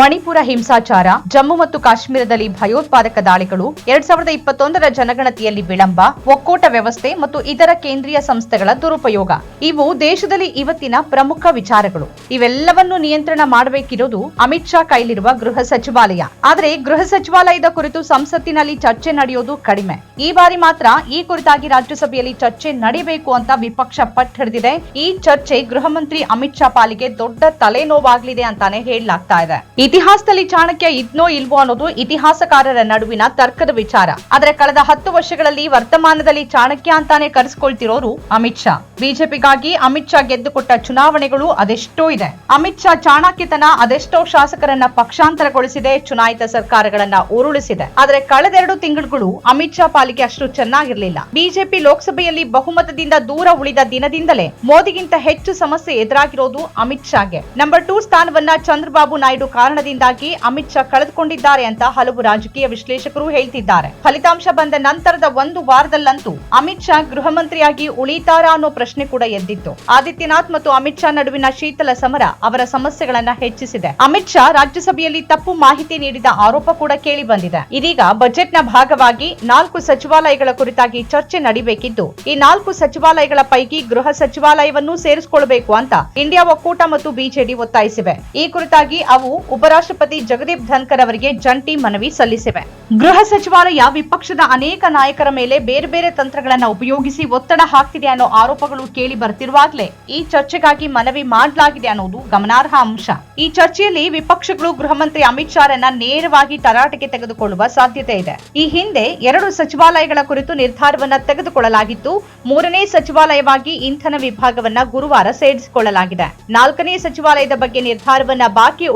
ಮಣಿಪುರ ಹಿಂಸಾಚಾರ, ಜಮ್ಮು ಮತ್ತು ಕಾಶ್ಮೀರದಲ್ಲಿ ಭಯೋತ್ಪಾದಕ ದಾಳಿಗಳು, ಎರಡ್ ಸಾವಿರದ ಇಪ್ಪತ್ತೊಂದರ ಜನಗಣತಿಯಲ್ಲಿ ವಿಳಂಬ, ಒಕ್ಕೂಟ ವ್ಯವಸ್ಥೆ ಮತ್ತು ಇತರ ಕೇಂದ್ರೀಯ ಸಂಸ್ಥೆಗಳ ದುರುಪಯೋಗ. ಇವು ದೇಶದಲ್ಲಿ ಇವತ್ತಿನ ಪ್ರಮುಖ ವಿಚಾರಗಳು. ಇವೆಲ್ಲವನ್ನು ನಿಯಂತ್ರಣ ಮಾಡಬೇಕಿರೋದು ಅಮಿತ್ ಶಾ ಕೈಲಿರುವ ಗೃಹ ಸಚಿವಾಲಯ. ಆದರೆ ಗೃಹ ಸಚಿವಾಲಯದ ಕುರಿತು ಸಂಸತ್ತಿನಲ್ಲಿ ಚರ್ಚೆ ನಡೆಯೋದು ಕಡಿಮೆ. ಈ ಬಾರಿ ಮಾತ್ರ ಈ ಕುರಿತಾಗಿ ರಾಜ್ಯಸಭೆಯಲ್ಲಿ ಚರ್ಚೆ ನಡೆಯಬೇಕು ಅಂತ ವಿಪಕ್ಷ ಪಟ್ಟು ಹಿಡಿದಿದೆ. ಈ ಚರ್ಚೆ ಗೃಹ ಮಂತ್ರಿ ಅಮಿತ್ ಶಾ ಪಾಲಿಗೆ ದೊಡ್ಡ ತಲೆನೋವಾಗಲಿದೆ ಅಂತಾನೆ ಹೇಳಲಾಗ್ತಾ ಇದೆ. ಇತಿಹಾಸದಲ್ಲಿ ಚಾಣಕ್ಯ ಇದ್ನೋ ಇಲ್ವೋ ಅನ್ನೋದು ಇತಿಹಾಸಕಾರರ ನಡುವಿನ ತರ್ಕದ ವಿಚಾರ. ಆದರೆ ಕಳೆದ ಹತ್ತು ವರ್ಷಗಳಲ್ಲಿ ವರ್ತಮಾನದಲ್ಲಿ ಚಾಣಕ್ಯ ಅಂತಾನೆ ಕರೆಸ್ಕೊಳ್ತಿರೋರು ಅಮಿತ್ ಶಾ. ಬಿಜೆಪಿಗಾಗಿ ಅಮಿತ್ ಶಾ ಗೆದ್ದುಕೊಟ್ಟ ಚುನಾವಣೆಗಳು ಅದೆಷ್ಟೋ ಇದೆ. ಅಮಿತ್ ಶಾ ಚಾಣಕ್ಯತನ ಅದೆಷ್ಟೋ ಶಾಸಕರನ್ನ ಪಕ್ಷಾಂತರಗೊಳಿಸಿದೆ, ಚುನಾಯಿತ ಸರ್ಕಾರಗಳನ್ನ ಉರುಳಿಸಿದೆ. ಆದರೆ ಕಳೆದೆರಡು ತಿಂಗಳುಗಳು ಅಮಿತ್ ಶಾ ಪಾಲಿಗೆ ಅಷ್ಟು ಚೆನ್ನಾಗಿರಲಿಲ್ಲ. ಬಿಜೆಪಿ ಲೋಕಸಭೆಯಲ್ಲಿ ಬಹುಮತದಿಂದ ದೂರ ಉಳಿದ ದಿನದಿಂದಲೇ ಮೋದಿಗಿಂತ ಹೆಚ್ಚು ಸಮಸ್ಯೆ ಎದುರಾಗಿರೋದು ಅಮಿತ್ ಶಾಗೆ. ನಂಬರ್ ಟೂ ಸ್ಥಾನವನ್ನ ಚಂದ್ರಬಾಬು ನಾಯ್ಡು ಕಾರಣದಿಂದಾಗಿ ಅಮಿತ್ ಶಾ ಕಳೆದುಕೊಂಡಿದ್ದಾರೆ ಅಂತ ಹಲವು ರಾಜಕೀಯ ವಿಶ್ಲೇಷಕರು ಹೇಳ್ತಿದ್ದಾರೆ. ಫಲಿತಾಂಶ ಬಂದ ನಂತರದ ಒಂದು ವಾರದಲ್ಲಂತೂ ಅಮಿತ್ ಶಾ ಗೃಹ ಮಂತ್ರಿಯಾಗಿ ಉಳಿತಾರಾ ಅನ್ನೋ ಪ್ರಶ್ನೆ ಕೂಡ ಎದ್ದಿತ್ತು. ಆದಿತ್ಯನಾಥ್ ಮತ್ತು ಅಮಿತ್ ಶಾ ನಡುವಿನ ಶೀತಲ ಸಮರ ಅವರ ಸಮಸ್ಯೆಗಳನ್ನ ಹೆಚ್ಚಿಸಿದೆ. ಅಮಿತ್ ಶಾ ರಾಜ್ಯಸಭೆಯಲ್ಲಿ ತಪ್ಪು ಮಾಹಿತಿ ನೀಡಿದ ಆರೋಪ ಕೂಡ ಕೇಳಿ ಬಂದಿದೆ. ಇದೀಗ ಬಜೆಟ್ನ ಭಾಗವಾಗಿ ನಾಲ್ಕು ಸಚಿವಾಲಯಗಳ ಕುರಿತಾಗಿ ಚರ್ಚೆ ನಡಿಬೇಕಿದ್ದು, ಈ ನಾಲ್ಕು ಸಚಿವಾಲಯಗಳ ಪೈಕಿ ಗೃಹ ಸಚಿವಾಲಯವನ್ನೂ ಸೇರಿಸಿಕೊಳ್ಳಬೇಕು ಅಂತ ಇಂಡಿಯಾ ಒಕ್ಕೂಟ ಮತ್ತು ಬಿಜೆಡಿ ಒತ್ತಾಯಿಸಿವೆ. ಈ ಕುರಿತಾಗಿ ಅವು ಉಪರಾಷ್ಟ್ರಪತಿ ಜಗದೀಪ್ ಧನ್ಕರ್ ಅವರಿಗೆ ಜಂಟಿ ಮನವಿ ಸಲ್ಲಿಸಿವೆ. ಗೃಹ ಸಚಿವಾಲಯ ವಿಪಕ್ಷದ ಅನೇಕ ನಾಯಕರ ಮೇಲೆ ಬೇರೆ ಬೇರೆ ತಂತ್ರಗಳನ್ನು ಉಪಯೋಗಿಸಿ ಒತ್ತಡ ಹಾಕ್ತಿದೆ ಅನ್ನೋ ಆರೋಪಗಳು ಕೇಳಿ ಬರ್ತಿರುವಾಗಲೇ ಈ ಚರ್ಚೆಗಾಗಿ ಮನವಿ ಮಾಡಲಾಗಿದೆ ಅನ್ನೋದು ಗಮನಾರ್ಹ ಅಂಶ. ಈ ಚರ್ಚೆಯಲ್ಲಿ ವಿಪಕ್ಷಗಳು, ಗೃಹ ಮಂತ್ರಿ ಅಮಿತ್ ಶಾರನ್ನ ನೇರವಾಗಿ ತರಾಟೆಗೆ ತೆಗೆದುಕೊಳ್ಳುವ ಸಾಧ್ಯತೆ ಇದೆ. ಈ ಹಿಂದೆ ಎರಡು ಸಚಿವಾಲಯಗಳ ಕುರಿತು ನಿರ್ಧಾರವನ್ನ ತೆಗೆದುಕೊಳ್ಳಲಾಗಿತ್ತು. ಮೂರನೇ ಸಚಿವಾಲಯವಾಗಿ ಇಂಧನ ವಿಭಾಗವನ್ನ ಗುರುವಾರ ಸೇರಿಸಿಕೊಳ್ಳಲಾಗಿದೆ. ನಾಲ್ಕನೇ ಸಚಿವಾಲಯದ ಬಗ್ಗೆ ನಿರ್ಧಾರವನ್ನ ಬಾಕಿ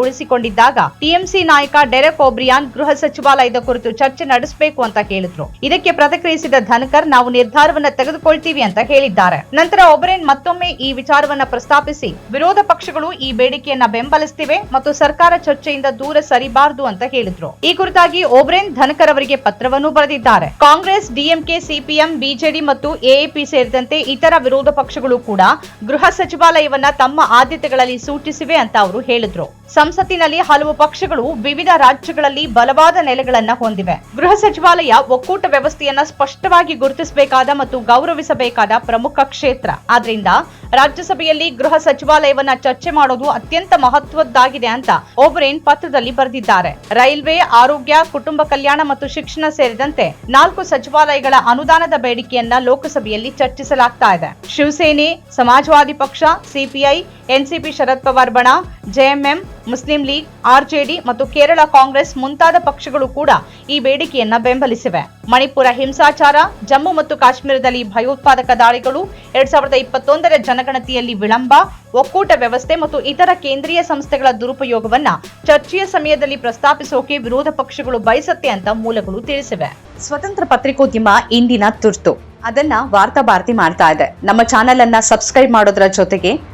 ಉಳಿಸಿಕೊಂಡಿದ್ದಾಗ ಟಿಎಂಸಿ ನಾಯಕ ಡೆರೆಕ್ ಒಬ್ರಿಯಾನ್ ಗೃಹ ಸಚಿವಾಲಯದ ಕುರಿತು ಚರ್ಚೆ ನಡೆಸಬೇಕು ಅಂತ ಕೇಳಿದ್ರು. ಇದಕ್ಕೆ ಪ್ರತಿಕ್ರಿಯಿಸಿದ ಧನಕರ್, ನಾವು ನಿರ್ಧಾರವನ್ನ ತೆಗೆದುಕೊಳ್ತೀವಿ ಅಂತ ಹೇಳಿದ್ದಾರೆ. ನಂತರ ಒಬ್ರೇನ್ ಮತ್ತೊಮ್ಮೆ ಈ ವಿಚಾರವನ್ನ ಪ್ರಸ್ತಾಪಿಸಿ, ವಿರೋಧ ಪಕ್ಷಗಳು ಈ ಬೇಡಿಕೆಯನ್ನ ಬೆಂಬಲಿಸುತ್ತಿವೆ ಮತ್ತು ಸರ್ಕಾರ ಚರ್ಚೆಯಿಂದ ದೂರ ಸರಿಬಾರದು ಅಂತ ಹೇಳಿದ್ರು. ಈ ಕುರಿತಾಗಿ ಒಬ್ರೇನ್ ಧನಕರ್ ಅವರಿಗೆ ಪತ್ರವನ್ನು ಬರೆದಿದ್ದಾರೆ. ಕಾಂಗ್ರೆಸ್, ಡಿಎಂಕೆ, ಸಿಪಿಎಂ, ಬಿಜೆಡಿ ಮತ್ತು ಎಎಪಿ ಸೇರಿದಂತೆ ಇತರ ವಿರೋಧ ಪಕ್ಷಗಳು ಕೂಡ ಗೃಹ ಸಚಿವಾಲಯವನ್ನ ತಮ್ಮ ಆದ್ಯತೆಗಳಲ್ಲಿ ಸೂಚಿಸಿವೆ ಅಂತ ಅವರು ಹೇಳಿದ್ರು. ಸಂಸತ್ತಿನಲ್ಲಿ ಹಲವು ಪಕ್ಷಗಳು ವಿವಿಧ ರಾಜ್ಯಗಳಲ್ಲಿ ಬಲವಾದ ನೆಲೆಗಳನ್ನ ಹೊಂದಿವೆ. ಗೃಹ ಸಚಿವಾಲಯ ಒಕ್ಕೂಟ ವ್ಯವಸ್ಥೆಯನ್ನ ಸ್ಪಷ್ಟವಾಗಿ ಗುರುತಿಸಬೇಕಾದ ಮತ್ತು ಗೌರವಿಸಬೇಕಾದ ಪ್ರಮುಖ ಕ್ಷೇತ್ರ. ಆದ್ರಿಂದ ರಾಜ್ಯಸಭೆಯಲ್ಲಿ ಗೃಹ ಸಚಿವಾಲಯವನ್ನ ಚರ್ಚೆ ಮಾಡೋದು ಅತ್ಯಂತ ಮಹತ್ವದ್ದಾಗಿದೆ ಅಂತ ಓಬ್ರೇನ್ ಪತ್ರದಲ್ಲಿ ಬರೆದಿದ್ದಾರೆ. ರೈಲ್ವೆ, ಆರೋಗ್ಯ, ಕುಟುಂಬ ಕಲ್ಯಾಣ ಮತ್ತು ಶಿಕ್ಷಣ ಸೇರಿದಂತೆ ನಾಲ್ಕು ಸಚಿವಾಲಯಗಳ ಅನುದಾನದ ಬೇಡಿಕೆಯನ್ನ ಲೋಕಸಭೆಯಲ್ಲಿ ಚರ್ಚಿಸಲಾಗ್ತಾ ಇದೆ. ಶಿವಸೇನೆ, ಸಮಾಜವಾದಿ ಪಕ್ಷ, ಸಿಪಿಐ, ಎನ್ಸಿಪಿ ಶರದ್ ಪವಾರ್ ಬಣ ಜೆಎಂಎಂ, ಮುಸ್ಲಿಂ ಲೀಗ್, ಆರ್ಜೆಡಿ ಮತ್ತು ಕೇರಳ ಕಾಂಗ್ರೆಸ್ ಮುಂತಾದ ಪಕ್ಷಗಳು ಕೂಡ ಈ ಬೇಡಿಕೆಯನ್ನ ಬೆಂಬಲಿಸಿವೆ. ಮಣಿಪುರ ಹಿಂಸಾಚಾರ, ಜಮ್ಮು ಮತ್ತು ಕಾಶ್ಮೀರದಲ್ಲಿ ಭಯೋತ್ಪಾದಕ ದಾಳಿಗಳು, ಎರಡ್ ಸಾವಿರದ ಇಪ್ಪತ್ತೊಂದರ ಜನಗಣತಿಯಲ್ಲಿ ವಿಳಂಬ, ಒಕ್ಕೂಟ ವ್ಯವಸ್ಥೆ ಮತ್ತು ಇತರ ಕೇಂದ್ರೀಯ ಸಂಸ್ಥೆಗಳ ದುರುಪಯೋಗವನ್ನ ಚರ್ಚೆಯ ಸಮಯದಲ್ಲಿ ಪ್ರಸ್ತಾಪಿಸೋಕೆ ವಿರೋಧ ಪಕ್ಷಗಳು ಬಯಸತ್ತೆ ಅಂತ ಮೂಲಗಳು ತಿಳಿಸಿವೆ. ಸ್ವತಂತ್ರ ಪತ್ರಿಕೋದ್ಯಮ ಇಂದಿನ ತುರ್ತು. ಅದನ್ನ ವಾರ್ತಾ ಭಾರತಿ ಮಾಡ್ತಾ ಇದೆ. ನಮ್ಮ ಚಾನೆಲ್ ಅನ್ನ ಸಬ್ಸ್ಕ್ರೈಬ್ ಮಾಡೋದ್ರ ಜೊತೆಗೆ